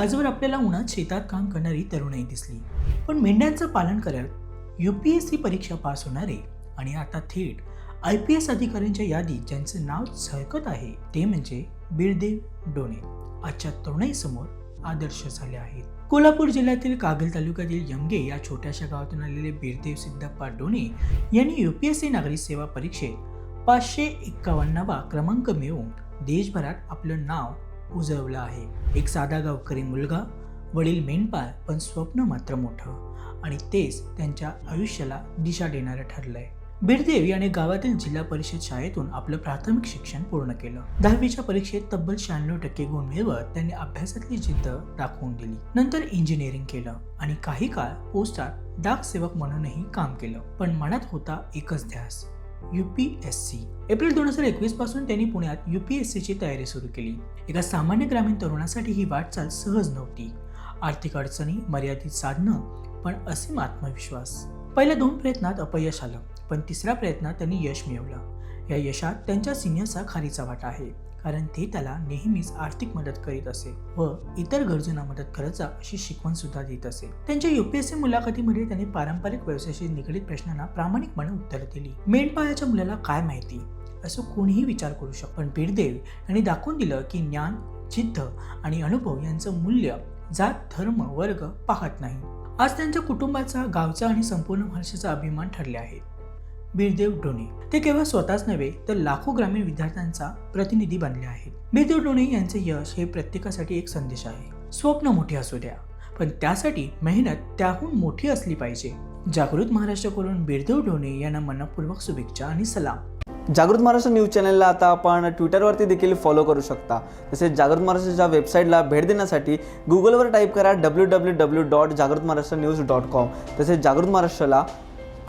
आजवर आपल्याला उन्हात शेतात काम करणारी तरुणाई दिसली. पण मेंढ्यांचं पालन करत यू पी एस सी परीक्षा पास होणारे आणि आता थेट आय पी एस अधिकाऱ्यांच्या यादीत ज्यांचं नाव झळकत आहे ते म्हणजे बिरदेव डोणे. आजच्या तरुणाईसमोर आदर्श झाले आहेत. कोल्हापूर जिल्ह्यातील कागल तालुक्यातील यमगे या छोट्याशा गावातून आलेले बिरदेव सिद्धप्पा डोणे यांनी यू पी एस सी नागरिक सेवा परीक्षेत पाचशे एक्कावन्नावा क्रमांक मिळवून देशभरात आपलं नाव उजळवलं आहे. एक साधा गावकरी मुलगा वडील मेंढपाळ पण स्वप्न मात्र मोठं. आणि तेच त्यांच्या आयुष्याला दिशा देणारं ठरलंय. बिरदेव याने गावातील जिल्हा परिषद शाळेतून आपलं प्राथमिक शिक्षण पूर्ण केलं. दहावीच्या परीक्षेत तब्बल शहाण्णव टक्के गुण मिळवत त्यांनी अभ्यासातली जिद्द दाखवून दिली. नंतर इंजिनिअरिंग केलं आणि काही काळ पोस्टात डाक सेवक म्हणूनही काम केलं. पण मनात होता एकच ध्यास. U P S C April दोन हजार एकवीसपासून त्यांनी पुण्यात यू पी एस सीची तयारी सुरू केली. एका सामान्य ग्रामीण तरुणासाठी ही वाटचाल सहज नव्हती. आर्थिक अडचणी मर्यादित साधनं पण असीम आत्मविश्वास. पहिल्या दोन प्रयत्नात अपयश आलं. पण तिसऱ्या प्रयत्नात त्यांनी यश मिळवलं. या यशात त्यांच्या सिनियरचा खारीचा वाटा आहे कारण ते त्याला नेहमीच आर्थिक मदत करीत असे व इतर गरजूंना मदत करत जा अशी शिकवण सुद्धा देत असे. त्यांच्या युपीएससी मुलाखतीमध्ये त्यांनी पारंपरिक व्यवसायाशी निगडीत प्रश्नांना प्रामाणिकपणे उत्तर दिली. मेंढपाळाच्या मुलाला काय माहिती? असं कोणीही विचार करू शकतो पण बीरदेव यांनी दाखवून दिलं की ज्ञान जिद्द आणि अनुभव यांचं मूल्य जात धर्म वर्ग पाहत नाही. आज त्यांच्या कुटुंबाचा गावचा आणि संपूर्ण भाषेचा अभिमान ठरले आहेत. बीरदेव डोणे ते केवळ स्वतःच नव्हे तर लाखो ग्रामीण विद्यार्थ्यांचा प्रतिनिधी बनले आहेत. बीरदेव डोणे यांचे यश हे प्रत्येकासाठी एक संदेश आहे. स्वप्न मोठे असू द्या पण त्यासाठी मेहनत त्याहून मोठी असली पाहिजे. जागृत महाराष्ट्राकडून बीरदेव डोणे यांना मनपूर्वक शुभेच्छा आणि सलाम. जागृत महाराष्ट्र न्यूज चॅनलला आता आपण ट्विटरवरती देखील फॉलो करू शकता. तसेच जागृत महाराष्ट्राच्या वेबसाईटला भेट देण्यासाठी गुगलवर टाईप करा डब्ल्यू डब्ल्यू डब्ल्यू डॉट जागृत महाराष्ट्र न्यूज डॉट कॉम तसेच जागृत महाराष्ट्राला